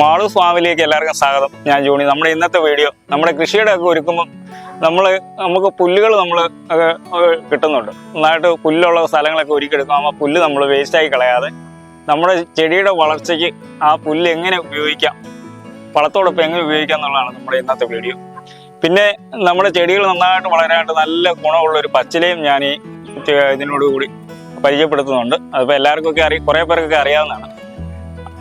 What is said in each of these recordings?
മാളൂസ് ഫാമിലിയിലേക്ക് എല്ലാവർക്കും സ്വാഗതം. ഞാൻ ജൂണി. നമ്മുടെ ഇന്നത്തെ വീഡിയോ നമ്മുടെ കൃഷിയുടെ ഒക്കെ ഒരുക്കുമ്പോൾ നമ്മൾ നമുക്ക് പുല്ലുകൾ നമ്മൾ കിട്ടുന്നുണ്ട്. നന്നായിട്ട് പുല്ലുള്ള സ്ഥലങ്ങളൊക്കെ ഒരുക്കിയെടുക്കും. ആ പുല്ല് നമ്മൾ വേസ്റ്റായി കളയാതെ നമ്മുടെ ചെടിയുടെ വളർച്ചയ്ക്ക് ആ പുല്ല് എങ്ങനെ ഉപയോഗിക്കാം വളത്തോടൊപ്പം എങ്ങനെ ഉപയോഗിക്കാം എന്നുള്ളതാണ് നമ്മുടെ ഇന്നത്തെ വീഡിയോ. പിന്നെ നമ്മുടെ ചെടികൾ നന്നായിട്ട് വളരാനായിട്ട് നല്ല ഗുണമുള്ള ഒരു പച്ചിലയും ഞാൻ ഈ ഇതിനോടുകൂടി പരിചയപ്പെടുത്തുന്നുണ്ട്. അതിപ്പോൾ എല്ലാവർക്കും ഒക്കെ അറിയാം കുറേ പേർക്കൊക്കെ അറിയാവുന്നതാണ്.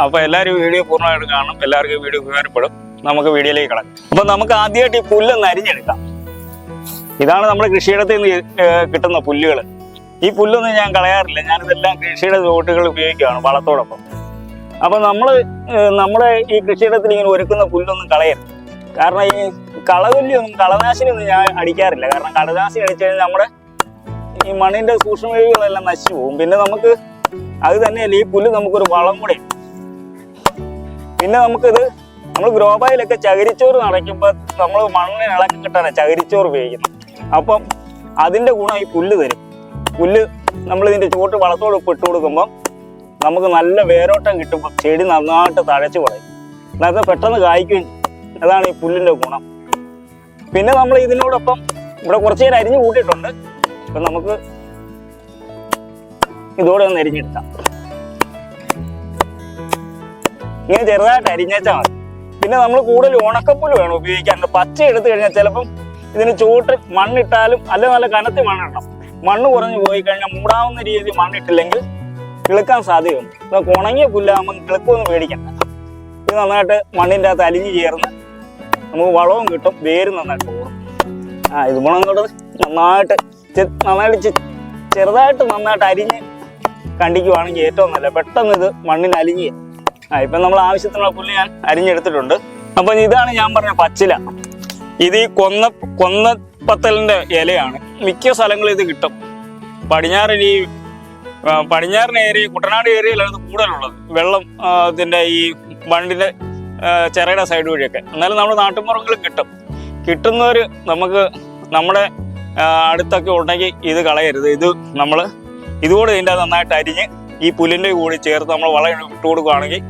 അപ്പോൾ എല്ലാവരും വീഡിയോ പൂർണമായിട്ട് കാണണം. എല്ലാവർക്കും വീഡിയോ ഉപകാരപ്പെടും. നമുക്ക് വീഡിയോയിലേക്ക് കിടക്കാം. അപ്പൊ നമുക്ക് ആദ്യമായിട്ട് ഈ പുല്ലൊന്ന് അരിഞ്ഞെടുക്കാം. ഇതാണ് നമ്മുടെ കൃഷിയിടത്തിൽ നിന്ന് കിട്ടുന്ന പുല്ലുകൾ ഈ പുല്ലൊന്നും ഞാൻ കളയാറില്ല. ഞാനിതെല്ലാം കൃഷിയുടെ തോട്ടുകൾ ഉപയോഗിക്കുകയാണ് വളത്തോടൊപ്പം. അപ്പൊ നമ്മൾ നമ്മുടെ ഈ കൃഷിയിടത്തിൽ ഇങ്ങനെ ഒരുക്കുന്ന പുല്ലൊന്നും കളയരുത്. കാരണം ഈ കളതുല്യൊന്നും കളനാശിനിയൊന്നും ഞാൻ അടിക്കാറില്ല. കാരണം കളനാശിനി അടിച്ചു കഴിഞ്ഞാൽ നമ്മുടെ ഈ മണ്ണിന്റെ സൂക്ഷ്മജീവികളെല്ലാം നശിച്ചു പോകും. പിന്നെ നമുക്ക് അത് തന്നെയല്ല ഈ പുല്ല് നമുക്കൊരു വളം കൂടെ പിന്നെ നമുക്കിത് നമ്മൾ ഗ്രോബായിലൊക്കെ ചകിരിച്ചോറ് നിറയ്ക്കുമ്പോൾ നമ്മൾ മണ്ണിന് ഇളക്കി കിട്ടാനാണ് ചകിരിച്ചോറ് ഉപയോഗിക്കുന്നത് അപ്പം അതിന്റെ ഗുണം ഈ പുല്ല് തരും. പുല്ല് നമ്മൾ ഇതിന്റെ ചുവട്ട് വളത്തോട് ഇട്ട് കൊടുക്കുമ്പോൾ നമുക്ക് നല്ല വേരോട്ടം കിട്ടുമ്പോൾ ചെടി നന്നായിട്ട് തഴച്ചു കുറയും അതായത് പെട്ടെന്ന് കായ്ക്കുകയും അതാണ് ഈ പുല്ലിന്റെ ഗുണം. പിന്നെ നമ്മൾ ഇതിനോടൊപ്പം ഇവിടെ കുറച്ച് നേരം അരിഞ്ഞു കൂട്ടിയിട്ടുണ്ട്. അപ്പം നമുക്ക് ഇതോടെ ഒന്ന് അരിഞ്ഞെടുക്കാം. ഇങ്ങനെ ചെറുതായിട്ട് അരിഞ്ഞേച്ചാൽ മതി. പിന്നെ നമ്മൾ കൂടുതൽ ഉണക്കപ്പുല്ല് വേണം ഉപയോഗിക്കാൻ പച്ച എടുത്തു കഴിഞ്ഞാൽ ചിലപ്പം ഇതിന് ചൂട്ട് മണ്ണിട്ടാലും അല്ല നല്ല കനത്തി മണ്ണിടണം മണ്ണ് കുറഞ്ഞു പോയി കഴിഞ്ഞാൽ മൂടാവുന്ന രീതിയിൽ മണ്ണിട്ടില്ലെങ്കിൽ കിളുക്കാൻ സാധ്യതയുണ്ട്. നമുക്ക് ഉണങ്ങിയ പുല്ലാകുമ്പോൾ കിളുക്കൊന്നും പേടിക്കണ്ട. ഇത് നന്നായിട്ട് മണ്ണിന്റെ അകത്ത് അലിഞ്ഞു ചേർന്ന് നമുക്ക് വളവും കിട്ടും വേര് നന്നായിട്ട് പോകും. ആ ഇത് കൊണ്ട് നന്നായിട്ട് നന്നായിട്ട് ചെറുതായിട്ട് നന്നായിട്ട് അരിഞ്ഞ് കണ്ടിക്കുവാണെങ്കിൽ ഏറ്റവും നല്ല പെട്ടെന്ന് ഇത് മണ്ണിൽ അലിഞ്ഞ് ആ ഇപ്പം നമ്മൾ ആവശ്യത്തിനുള്ള പുല്ല് ഞാൻ അരിഞ്ഞെടുത്തിട്ടുണ്ട്. അപ്പം ഇതാണ് ഞാൻ പറഞ്ഞ പച്ചില. ഇത് ഈ കൊന്ന കൊന്ന പത്തലിന്റെ ഇലയാണ്. മിക്ക സ്ഥലങ്ങളിൽ ഇത് കിട്ടും. പടിഞ്ഞാറൻ ഈ പടിഞ്ഞാറൻ ഏരിയ കുട്ടനാട് ഏരിയയിലാണ് ഇത് കൂടുതലുള്ളത്. വെള്ളം ഇതിന്റെ ഈ വണ്ടിന്റെ ചിറയുടെ സൈഡ് വഴിയൊക്കെ. എന്നാലും നമ്മുടെ നാട്ടുമ്പുറങ്ങളിൽ കിട്ടും. കിട്ടുന്നവർ നമുക്ക് നമ്മുടെ അടുത്തൊക്കെ ഉണ്ടെങ്കിൽ ഇത് കളയരുത്. ഇത് നമ്മൾ ഇതുകൂടെ ഇതിന്റെ നന്നായിട്ട് അരിഞ്ഞ് ഈ പുല്ലിന്റെ കൂടി ചേർത്ത് നമ്മൾ വളം ഇട്ട് കൊടുക്കുകയാണെങ്കിൽ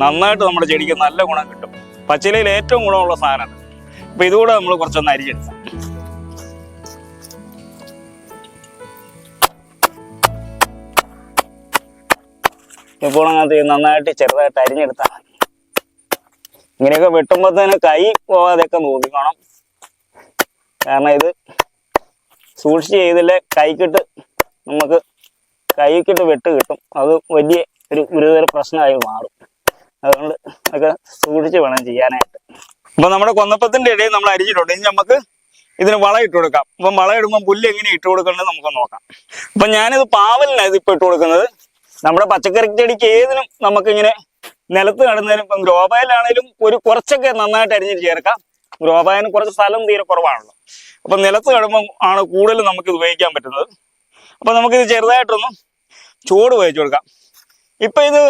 നന്നായിട്ട് നമ്മുടെ ചെടിക്ക് നല്ല ഗുണം കിട്ടും. പച്ചിലയിൽ ഏറ്റവും ഗുണമുള്ള സാധനമാണ് അപ്പൊ ഇതുകൂടെ നമ്മൾ കുറച്ചൊന്ന് അരിഞ്ഞെടുക്കാം ഇപ്പോൾ അങ്ങനത്തെ നന്നായിട്ട് ചെറുതായിട്ട് അരിഞ്ഞെടുത്താൽ മതി. ഇങ്ങനെയൊക്കെ തന്നെ കൈ പോവാതെയൊക്കെ നോക്കിക്കണം. കാരണം ഇത് സൂക്ഷിച്ച് ചെയ്തില്ലേ കൈക്കിട്ട് നമുക്ക് കൈക്കിട്ട് വെട്ട് കിട്ടും. അത് വലിയ ഒരു ഗുരുതര പ്രശ്നമായി മാറും. അതുകൊണ്ട് ഒക്കെ സൂക്ഷിച്ച് വേണം ചെയ്യാനായിട്ട്. അപ്പൊ നമ്മുടെ കൊന്നപ്പത്തിന്റെ ഇടയിൽ നമ്മൾ അരിഞ്ഞിട്ടുണ്ട്. ഇനി നമുക്ക് ഇതിന് വള ഇട്ട് കൊടുക്കാം. അപ്പം വള ഇടുമ്പോൾ പുല്ല് എങ്ങനെ ഇട്ട് കൊടുക്കേണ്ടത് നമുക്ക് നോക്കാം. അപ്പൊ ഞാനിത് പാവലിനാണ് ഇത് ഇപ്പൊ ഇട്ട് കൊടുക്കുന്നത്. നമ്മുടെ പച്ചക്കറി ചെടിക്ക് ഏതിനും നമുക്കിങ്ങനെ നിലത്ത് നടുന്നതിനും ഇപ്പം ഗ്രോബായിലാണേലും ഒരു കുറച്ചൊക്കെ നന്നായിട്ട് അരിഞ്ഞിട്ട് ചേർക്കാം. ഗ്രോബായന് കുറച്ച് സ്ഥലം തീരെ കുറവാണല്ലോ. അപ്പൊ നിലത്ത് നടുമ്പോൾ ആണ് കൂടുതലും നമുക്ക് ഇത് ഉപയോഗിക്കാൻ പറ്റുന്നത്. അപ്പൊ നമുക്കിത് ചെറുതായിട്ടൊന്ന് ചൂട് വഹിച്ചു കൊടുക്കാം. ഇപ്പൊ ഇത്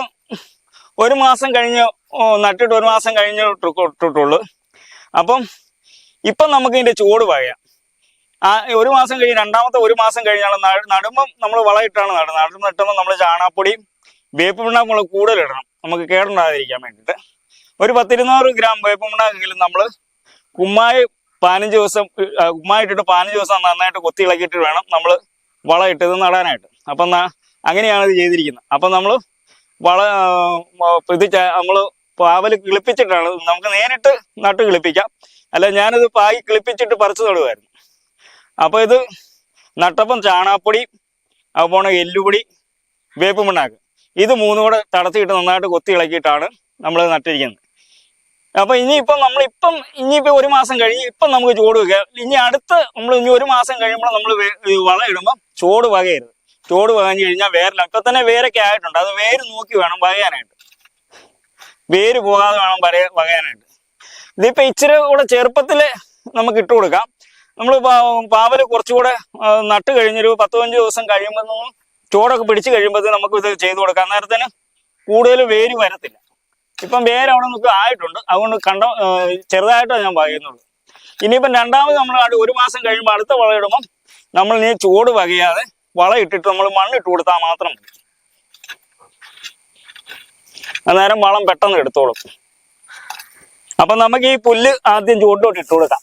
ഒരു മാസം കഴിഞ്ഞ് നട്ടിട്ട് ഒരു മാസം കഴിഞ്ഞ് ഇട്ട് ഇട്ടിട്ടുള്ളൂ അപ്പം ഇപ്പം നമുക്ക് ഇതിന്റെ ചൂട് പറയാം. ആ ഒരു മാസം കഴിഞ്ഞ് രണ്ടാമത്തെ ഒരു മാസം കഴിഞ്ഞാണ് നടുമ്പം നമ്മൾ വളമിട്ടാണ് നടുന്നത്. നടും നട്ടുമ്പോൾ നമ്മൾ ചാണാപ്പൊടിയും വേപ്പ് പിണ്ണാക്കും നമ്മൾ കൂടുതൽ ഇടണം നമുക്ക് കേടുണ്ടാകാതിരിക്കാൻ വേണ്ടിയിട്ട്. ഒരു പത്തിരുന്നൂറ് ഗ്രാം വേപ്പ് പിണ്ണാക്കെങ്കിലും നമ്മൾ കുമ്മായി പതിനഞ്ച് ദിവസം കുമ്മായി ഇട്ടിട്ട് പതിനഞ്ച് ദിവസം നന്നായിട്ട് കൊത്തി ഇളക്കിയിട്ട് വേണം നമ്മൾ വളം ഇട്ടത് നടാനായിട്ട്. അപ്പം അങ്ങനെയാണ് ഇത് ചെയ്തിരിക്കുന്നത്. അപ്പം നമ്മൾ വള ഇത് നമ്മൾ പാവൽ കിളിപ്പിച്ചിട്ടാണ്. നമുക്ക് നേരിട്ട് നട്ട് കിളിപ്പിക്കാം. അല്ല ഞാനിത് പായി കിളിപ്പിച്ചിട്ട് പറിച്ചു നടുവായിരുന്നു. അപ്പൊ ഇത് നട്ടപ്പം ചാണാപ്പൊടി അതുപോലെ എല്ലുപൊടി വേപ്പ് മണ്ണാക്ക്. ഇത് മൂന്നും കൂടെ തടത്തിയിട്ട് നന്നായിട്ട് കൊത്തി ഇളക്കിയിട്ടാണ് നമ്മൾ നട്ടിരിക്കുന്നത്. അപ്പൊ ഇനിയിപ്പം നമ്മളിപ്പം ഇനിയിപ്പോ ഒരു മാസം കഴിഞ്ഞ് ഇപ്പം നമുക്ക് ചൂട് വെക്കുക. ഇനി അടുത്ത് നമ്മൾ ഇനി ഒരു മാസം കഴിയുമ്പോൾ നമ്മൾ വളം ഇടുമ്പോൾ ചോട് വകയരുത്. ചോട് വകഞ്ഞു കഴിഞ്ഞാൽ വേരില്ല. ഇപ്പൊ തന്നെ വേരൊക്കെ ആയിട്ടുണ്ട്. അത് വേര് നോക്കി വേണം വകയാനായിട്ട്. വേര് പോകാതെ വേണം വര വകയാനായിട്ട്. ഇതിപ്പോ ഇച്ചിരി കൂടെ ചെറുപ്പത്തിൽ നമുക്ക് ഇട്ട് കൊടുക്കാം. നമ്മൾ പാവൽ കുറച്ചുകൂടെ നട്ട് കഴിഞ്ഞൊരു പത്ത് പതിനഞ്ച് ദിവസം കഴിയുമ്പോൾ ചോടൊക്കെ പിടിച്ചു കഴിയുമ്പോൾ നമുക്ക് ഇത് ചെയ്തു കൊടുക്കാം. അന്നേരത്തിന് കൂടുതൽ വേര് വരത്തില്ല. ഇപ്പം വേര് അവിടെ നമുക്ക് ആയിട്ടുണ്ട്. അതുകൊണ്ട് കണ്ട ചെറുതായിട്ടാണ് ഞാൻ പറയുന്നുള്ളൂ ഇനിയിപ്പം രണ്ടാമത് നമ്മൾ ഒരു മാസം കഴിയുമ്പോൾ അടുത്ത വളയിടുമ്പം നമ്മൾ ഇനി ചൂട് വകയാതെ വളം ഇട്ടിട്ട് നമ്മൾ മണ്ണിട്ട് കൊടുത്താൽ മാത്രം മതി. അന്നേരം വളം പെട്ടെന്ന് എടുത്തോളും. അപ്പൊ നമുക്ക് ഈ പുല്ല് ആദ്യം ചൂണ്ടോട്ട് ഇട്ട് കൊടുക്കാം.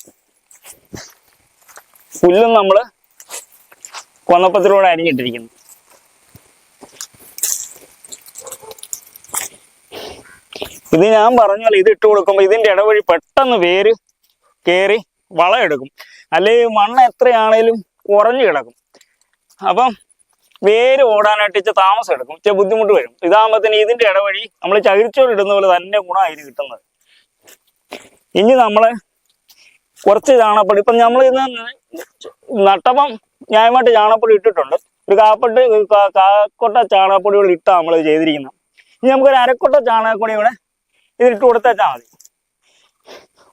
പുല്ലും നമ്മൾ കൊന്നപ്പത്തിലൂടെ അരിഞ്ഞിട്ടിരിക്കുന്നു. ഇത് ഞാൻ പറഞ്ഞാൽ ഇത് ഇട്ട് കൊടുക്കുമ്പോൾ ഇതിന്റെ ഇടവഴി പെട്ടെന്ന് വേര് കയറി വളമെടുക്കും അല്ലെങ്കിൽ മണ്ണ് എത്രയാണേലും കുറഞ്ഞു കിടക്കും. അപ്പം വേര് ഓടാനായിട്ട് ഇച്ചിരി താമസം എടുക്കും ഇച്ചിരി ബുദ്ധിമുട്ട് വരും. ഇതാകുമ്പോഴത്തേന് ഇതിന്റെ ഇടവഴി നമ്മൾ ചകിരിച്ചോറ് ഇടുന്ന പോലെ തന്നെ ഗുണമായിരിക്കും കിട്ടുന്നത്. ഇനി നമ്മൾ കുറച്ച് ചാണകപ്പൊടി ഇപ്പം നമ്മൾ ഇന്ന് നട്ടപ്പം ന്യായമായിട്ട് ചാണകപ്പൊടി ഇട്ടിട്ടുണ്ട്. ഒരു കാപ്പട്ട് കാക്കൊട്ട ചാണകപ്പൊടികൾ ഇട്ടാണ് നമ്മൾ ചെയ്തിരിക്കുന്നത്. ഇനി നമുക്കൊരു അരക്കൊട്ട ചാണകപ്പൊടി ഇവിടെ ഇതിട്ട് കൊടുത്തേച്ചാൽ മതി.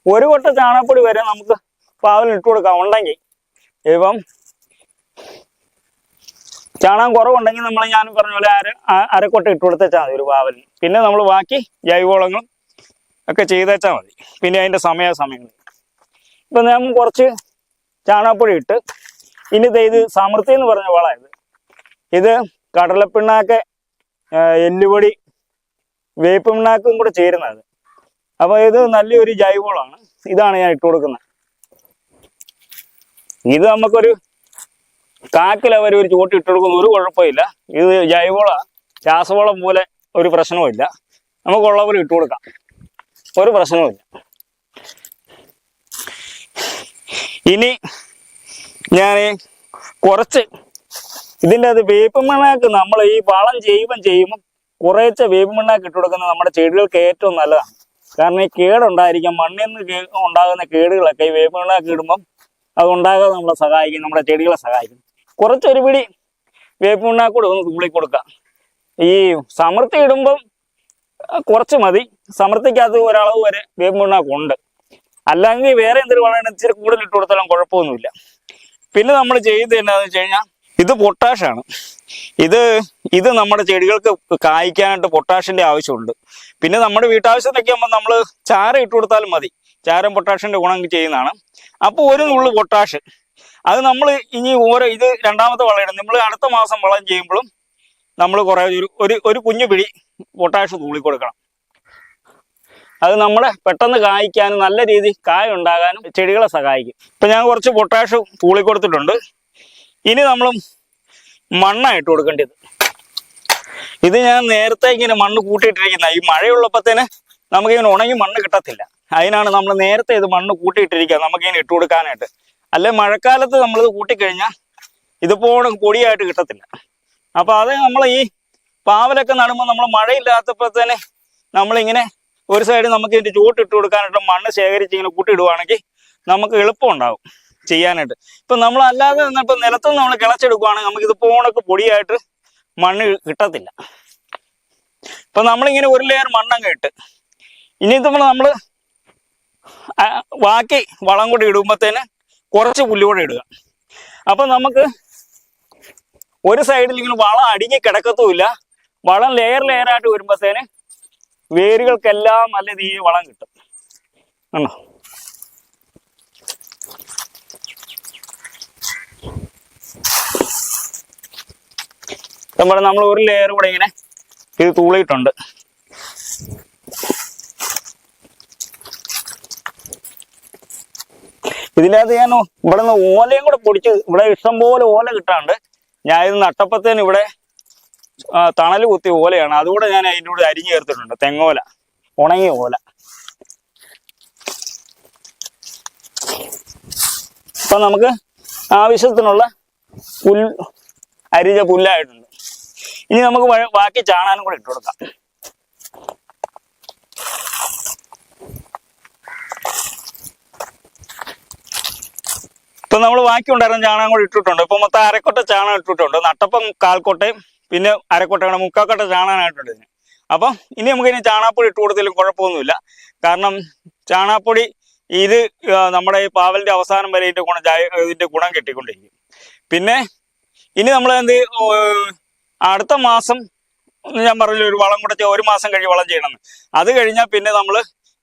ഒരു കൊട്ട ചാണകപ്പൊടി വരെ നമുക്ക് പാവലിട്ട് കൊടുക്കാം. ഉണ്ടെങ്കിൽ ഇപ്പം ചാണകം കുറവുണ്ടെങ്കിൽ നമ്മൾ ഞാൻ പറഞ്ഞ പോലെ അര അരക്കൊട്ട ഇട്ട് കൊടുത്തേച്ചാൽ മതി ഒരു വാവൽ പിന്നെ നമ്മൾ ബാക്കി ജൈവവളങ്ങളും ഒക്കെ ചെയ്തേച്ചാൽ മതി. പിന്നെ അതിന്റെ സമയാസമയങ്ങൾ ഇപ്പം ഞാൻ കുറച്ച് ചാണകപ്പൊടി ഇട്ട് ഇനി ഇത് സമൃദ്ധി എന്ന് പറഞ്ഞ വളമായത് ഇത്. കടലപ്പിണ്ണാക്ക് എല്ലുപൊടി വേപ്പ് പിണ്ണാക്കും കൂടെ ചേരുന്നത് അപ്പോൾ ഇത് നല്ലൊരു ജൈവവളമാണ്. ഇതാണ് ഞാൻ ഇട്ട് കൊടുക്കുന്നത്. ഇത് നമുക്കൊരു കാക്കില അവർ ഒരു ചൂട്ട് ഇട്ട് കൊടുക്കുന്ന ഒരു കുഴപ്പമില്ല. ഇത് ജൈവവള രാസവളം പോലെ ഒരു പ്രശ്നവുമില്ല. നമുക്കുള്ള പോലെ ഇട്ട് കൊടുക്കാം. ഒരു പ്രശ്നവുമില്ല. ഇനി ഞാൻ കുറച്ച് ഇതിന്റെ അത് വേപ്പ് മണ്ണാക്ക് നമ്മൾ ഈ വളം ജൈവം ചെയ്യുമ്പം കുറേച്ച വേപ്പ് മണ്ണാക്ക് ഇട്ട് കൊടുക്കുന്നത് നമ്മുടെ ചെടികൾക്ക് ഏറ്റവും നല്ലതാണ്. കാരണം ഈ കേടുണ്ടായിരിക്കാം മണ്ണിൽ നിന്ന് ഉണ്ടാകുന്ന കേടുകളൊക്കെ ഈ വേപ്പ് ഇടുമ്പം അത് ഉണ്ടാകാതെ നമ്മളെ സഹായിക്കും നമ്മുടെ ചെടികളെ സഹായിക്കും. കുറച്ചൊരു പിടി വേപ്പ് മണ്ണാക്കൂടെ ഒന്ന് തുള്ളി കൊടുക്കാം. ഈ സമൃദ്ധി ഇടുമ്പം കുറച്ച് മതി. സമൃദ്ധിക്കകത്ത് ഒരളവ് വരെ വേപ്പ് മണ്ണാക്കുണ്ട് അല്ലെങ്കിൽ വേറെ എന്തൊരു വളമാണ് ഇച്ചിരി കൂടുതൽ ഇട്ട് കൊടുത്താലും കുഴപ്പമൊന്നുമില്ല. പിന്നെ നമ്മൾ ചെയ്യുന്നത് എന്താണെന്ന് വെച്ച് കഴിഞ്ഞാൽ ഇത് പൊട്ടാഷാണ് ഇത് ഇത് നമ്മുടെ ചെടികൾക്ക് കായ്ക്കാനായിട്ട് പൊട്ടാഷിന്റെ ആവശ്യമുണ്ട്. പിന്നെ നമ്മുടെ വീട്ടാവശ്യത്തിനൊക്കെ ആകുമ്പോൾ നമ്മൾ ചാരം ഇട്ട് കൊടുത്താലും മതി. ചാരം പൊട്ടാഷിന്റെ ഗുണം ചെയ്യുന്നതാണ്. അപ്പോൾ ഒരു നുള്ളു പൊട്ടാഷ് അത് നമ്മൾ ഇനി ഓരോ ഇത് രണ്ടാമത്തെ വളമാണ് നമ്മൾ അടുത്ത മാസം വളം ചെയ്യുമ്പോഴും നമ്മൾ കുറേ ഒരു ഒരു ഒരു കുഞ്ഞു പിടി പൊട്ടാഷ് തൂളി കൊടുക്കണം. അത് നമ്മളെ പെട്ടെന്ന് കായ്ക്കാനും നല്ല രീതിയിൽ കായ ഉണ്ടാകാനും ചെടികളെ സഹായിക്കും. ഇപ്പൊ ഞാൻ കുറച്ച് പൊട്ടാഷ് തൂളി കൊടുത്തിട്ടുണ്ട്. ഇനി നമ്മൾ മണ്ണായിട്ട് കൊടുക്കേണ്ടത്. ഇത് ഞാൻ നേരത്തെ ഇങ്ങനെ മണ്ണ് കൂട്ടിയിട്ടിരിക്കുന്ന ഈ മഴയുള്ളപ്പോഴത്തേന് നമുക്കിങ്ങനെ ഉണങ്ങി മണ്ണ് കിട്ടത്തില്ല. അതിനാണ് നമ്മൾ നേരത്തെ ഇത് മണ്ണ് കൂട്ടിയിട്ടിരിക്കുക നമുക്കിങ്ങനെ ഇട്ട് കൊടുക്കാനായിട്ട്. അല്ലെ മഴക്കാലത്ത് നമ്മളിത് കൂട്ടിക്കഴിഞ്ഞാൽ ഇതുപോലെ പൊടിയായിട്ട് കിട്ടത്തില്ല. അപ്പൊ അത് നമ്മൾ ഈ പാവലൊക്കെ നടുമ്പോൾ നമ്മൾ മഴയില്ലാത്തപ്പോൾ തന്നെ നമ്മളിങ്ങനെ ഒരു സൈഡ് നമുക്ക് ഇതിന്റെ ചൂട്ട് ഇട്ട് കൊടുക്കാനായിട്ട് മണ്ണ് ശേഖരിച്ച് ഇങ്ങനെ കൂട്ടിയിടുവാണെങ്കിൽ നമുക്ക് എളുപ്പം ഉണ്ടാവും ചെയ്യാനായിട്ട്. ഇപ്പൊ നമ്മൾ അല്ലാതെ ഇപ്പൊ നിലത്ത് നമ്മൾ കിളച്ചെടുക്കുവാണെങ്കിൽ നമുക്ക് ഇത് പോണൊക്കെ പൊടിയായിട്ട് മണ്ണ് കിട്ടത്തില്ല. ഇപ്പൊ നമ്മളിങ്ങനെ ഒരു ലെയർ മണ്ണങ്ങ് ഇട്ട് ഇനി നമ്മൾ നമ്മൾ ആ, ബാക്കി വളം കൂടി ഇടുമ്പോഴത്തേന് കുറച്ച് പുല്ലുകൂടെ ഇടുക. അപ്പൊ നമുക്ക് ഒരു സൈഡിൽ ഇങ്ങനെ വളം അടിഞ്ഞ് കിടക്കത്തുമില്ല. വളം ലെയർ ലെയർ ആയിട്ട് വരുമ്പോഴത്തേന് വേരുകൾക്കെല്ലാം നല്ല രീതിയിൽ വളം കിട്ടും. ആണോ നമ്മുടെ നമ്മൾ ഒരു ലെയർ കൂടെ ഇങ്ങനെ ഇത് തൂളിയിട്ടുണ്ട്. ഇതിനകത്ത് ഞാൻ ഇവിടെ നിന്ന് ഓലയും കൂടെ പൊടിച്ച് ഇവിടെ ഇഷ്ടം പോലെ ഓല കിട്ടാണ്ട് ഞാൻ ഇത് നട്ടപ്പത്തേന് ഇവിടെ തണൽ കുത്തിയ ഓലയാണ്. അതുകൂടെ ഞാൻ അതിന്റെ കൂടെ അരിഞ്ഞു ചേർത്തിട്ടുണ്ട്. തെങ്ങോല. ഉണങ്ങിയ ഓല. അപ്പൊ നമുക്ക് ആവശ്യത്തിനുള്ള പുൽ അരിഞ്ഞ പുല്ലായിട്ടുണ്ട്. ഇനി നമുക്ക് ബാക്കി ചാണാനും കൂടെ ഇട്ട് ഇപ്പൊ നമ്മൾ ബാക്കി ഉണ്ടായിരുന്ന ചാണകം കൂടി ഇട്ടിട്ടുണ്ട്. ഇപ്പൊ മൊത്തം അരക്കൊട്ട ചാണകം ഇട്ടിട്ടുണ്ട്. നട്ടപ്പം കാൽക്കോട്ടയും പിന്നെ അരക്കൊട്ടയാണ് മുക്കാക്കൊട്ട ചാണകമായിട്ടുണ്ട് ഇതിന്. അപ്പം ഇനി നമുക്ക് ഇനി ചാണകപ്പൊടി ഇട്ട് കൊടുത്താലും കുഴപ്പമൊന്നുമില്ല. കാരണം ചാണകപ്പൊടി ഇത് നമ്മുടെ ഈ പാവലിന്റെ അവസാനം വരെ ഇതിന്റെ ഗുണം ഇതിന്റെ ഗുണം കിട്ടിക്കൊണ്ടിരിക്കും. പിന്നെ ഇനി നമ്മൾ എന്ത് അടുത്ത മാസം ഞാൻ പറഞ്ഞില്ല ഒരു വളം കൂടെ ഒരു മാസം കഴിഞ്ഞ് വളം ചെയ്യണം അത് കഴിഞ്ഞാൽ പിന്നെ നമ്മൾ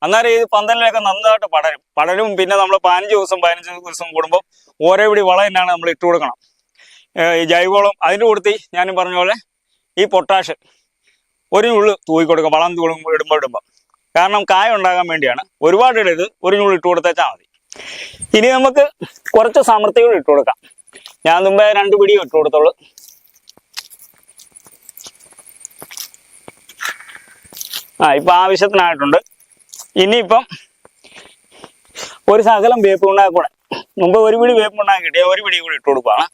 അന്നേരം ഈ പന്തലിലൊക്കെ നന്നായിട്ട് പടരും. പടരും പിന്നെ നമ്മൾ പതിനഞ്ച് ദിവസം പതിനഞ്ച് ദിവസം കൂടുമ്പോൾ ഓരോ പിടി വളം തന്നെയാണ് നമ്മൾ ഇട്ട് കൊടുക്കണം. ഈ ജൈവവളം അതിന്റെ കൂടത്തി ഞാനും പറഞ്ഞ പോലെ ഈ പൊട്ടാഷ് ഒരു ഉള്ളു തൂക്കി കൊടുക്കും വളം തൂടുമ്പോൾ ഇടുമ്പോൾ ഇടുമ്പോൾ. കാരണം കായ ഉണ്ടാകാൻ വേണ്ടിയാണ്. ഒരുപാട് ഇടരുത് ഒരു ഉള്ളു ഇട്ട് കൊടുത്തേച്ചാൽ മതി. ഇനി നമുക്ക് കുറച്ച് സമൃദ്ധികൾ ഇട്ട് കൊടുക്കാം. ഞാൻ മുമ്പേ രണ്ട് പിടിയും ഇട്ട് കൊടുത്തോളൂ ആ ഇപ്പം ആവശ്യത്തിനായിട്ടുണ്ട്. ഇനിയിപ്പം ഒരു സകലം വേപ്പ് ഉണ്ടാക്കൂടെ. മുമ്പ് ഒരു പിടി വേപ്പ് ഉണ്ടാക്കി കിട്ടിയ ഒരു പിടി കൂടി ഇട്ട് കൊടുക്കുകയാണ്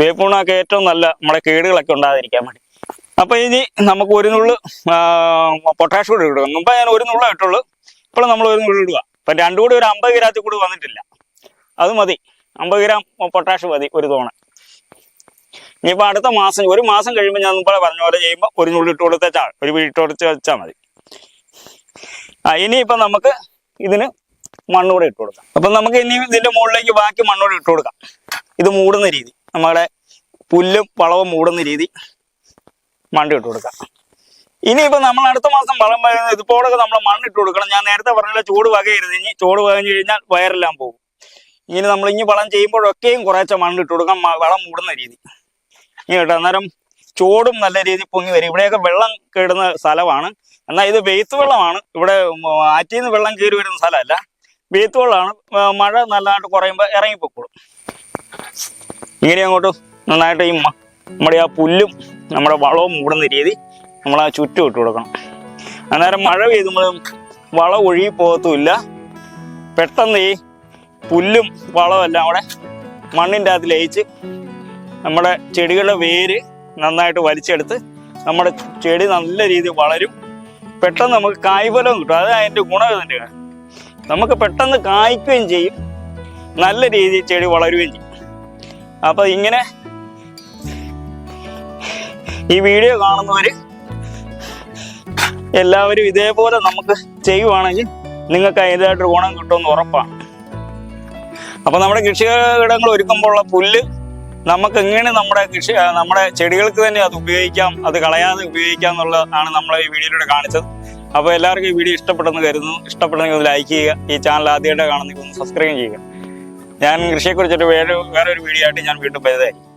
വേപ്പ് ഉണ്ടാക്കി ഏറ്റവും നല്ല നമ്മുടെ കേടുകളൊക്കെ ഉണ്ടാകാതിരിക്കാൻ വേണ്ടി. അപ്പൊ ഇനി നമുക്ക് ഒരു നുള്ളു പൊട്ടാഷ് കൂടി ഇടുക. മുമ്പ് ഞാൻ ഒരു നുള്ള ഇട്ടുള്ളൂ. ഇപ്പോൾ നമ്മൾ ഒരു നുള്ളു ഇടുക. അപ്പൊ രണ്ടു കൂടി ഒരു അമ്പത് ഗ്രാത്തിൽ കൂടി വന്നിട്ടില്ല. അത് മതി. അമ്പത് ഗ്രാം പൊട്ടാഷ് മതി ഒരു തോണ. ഇനിയിപ്പോൾ അടുത്ത മാസം ഒരു മാസം കഴിയുമ്പോൾ ഞാൻ മുമ്പേ പറഞ്ഞ പോലെ ചെയ്യുമ്പോൾ ഒരു നുള്ളി ഇട്ട് കൊടുത്തേച്ചാൽ ഒരു വീട് ഇട്ട് കൊടുത്ത് വെച്ചാൽ മതി. ആ ഇനിയിപ്പം നമുക്ക് ഇതിന് മണ്ണൂടെ ഇട്ട് കൊടുക്കാം. അപ്പം നമുക്ക് ഇനി ഇതിന്റെ മുകളിലേക്ക് ബാക്കി മണ്ണൂടെ ഇട്ട് കൊടുക്കാം. ഇത് മൂടുന്ന രീതി. നമ്മുടെ പുല്ലും വളവും മൂടുന്ന രീതി മണ്ണ് ഇട്ട് കൊടുക്കാം. ഇനിയിപ്പോൾ നമ്മൾ അടുത്ത മാസം വളം വരുന്നത് ഇതുപോലൊക്കെ നമ്മൾ മണ്ണ് ഇട്ട് കൊടുക്കണം. ഞാൻ നേരത്തെ പറഞ്ഞില്ല ചൂട് വകയരുത് ഇനി ചൂട് വകഞ്ഞു കഴിഞ്ഞാൽ വയറെല്ലാം പോകും. ഇനി നമ്മൾ ഇനി വളം ചെയ്യുമ്പോഴൊക്കെയും കുറേശ്ശെ മണ്ണ് ഇട്ട് കൊടുക്കാം. വളം മൂടുന്ന രീതി. ഇനി കേട്ടോ. അന്നേരം ചൂടും നല്ല രീതിയിൽ പൊങ്ങി വരും. ഇവിടെയൊക്കെ വെള്ളം കേടുന്ന സ്ഥലമാണ്. എന്നാൽ ഇത് വെയ്ത്ത് വെള്ളമാണ്. ഇവിടെ ആറ്റിൽ നിന്ന് വെള്ളം കയറി വരുന്ന സ്ഥലമല്ല. വെയ്ത്ത് വെള്ളമാണ്. മഴ നല്ലതായിട്ട് കുറയുമ്പോൾ ഇറങ്ങിപ്പോക്കോളും. ഇങ്ങനെ അങ്ങോട്ട് നന്നായിട്ട് ഈ നമ്മുടെ ആ പുല്ലും നമ്മുടെ വളവും മൂടുന്ന രീതി നമ്മൾ ആ ചുറ്റും ഇട്ട് കൊടുക്കണം. അന്നേരം മഴ പെയ്തുമ്പോഴും വളം ഒഴുകി പോകത്തുമില്ല. പെട്ടെന്ന് ഈ പുല്ലും വളവും എല്ലാം അവിടെ മണ്ണിന്റെ അകത്ത് ലയിച്ച് നമ്മുടെ ചെടികളുടെ വേര് നന്നായിട്ട് വലിച്ചെടുത്ത് നമ്മുടെ ചെടി നല്ല രീതിയിൽ വളരും. പെട്ടെന്ന് നമുക്ക് കായ്ഫലവും കിട്ടും. അത് അതിന്റെ ഗുണം നമുക്ക് പെട്ടെന്ന് കായ്ക്കുകയും ചെയ്യും. നല്ല രീതിയിൽ ചെടി വളരുകയും ചെയ്യും. അപ്പോൾ ഇങ്ങനെ ഈ വീഡിയോ കാണുന്നവർ എല്ലാവരും ഇതേപോലെ നമുക്ക് ചെയ്യുവാണെങ്കിൽ നിങ്ങൾക്ക് അതിന്റെതായിട്ടൊരു ഗുണം കിട്ടുമെന്ന് ഉറപ്പാണ്. അപ്പോൾ നമ്മുടെ കൃഷിയിടങ്ങൾ ഒരുക്കുമ്പോഴുള്ള പുല്ല് നമുക്ക് എങ്ങനെ നമ്മുടെ കൃഷി നമ്മുടെ ചെടികൾക്ക് തന്നെ അത് ഉപയോഗിക്കാം അത് കളയാതെ ഉപയോഗിക്കാം എന്നുള്ളതാണ് നമ്മൾ ഈ വീഡിയോയിലൂടെ കാണിച്ചത്. അപ്പോൾ എല്ലാവർക്കും ഈ വീഡിയോ ഇഷ്ടപ്പെട്ടെന്ന് കരുതുന്നു. ഇഷ്ടപ്പെട്ടെങ്കിൽ ഒന്ന് ലൈക്ക് ചെയ്യുക. ഈ ചാനൽ ആദ്യമായിട്ട് കാണുന്നെങ്കിൽ ഒന്ന് സബ്സ്ക്രൈബ് ചെയ്യുക. ഞാൻ കൃഷിയെക്കുറിച്ചൊരു വേറെ വേറെ ഒരു വീഡിയോ ആയിട്ട് ഞാൻ വീണ്ടും വരുന്നതായിരിക്കും.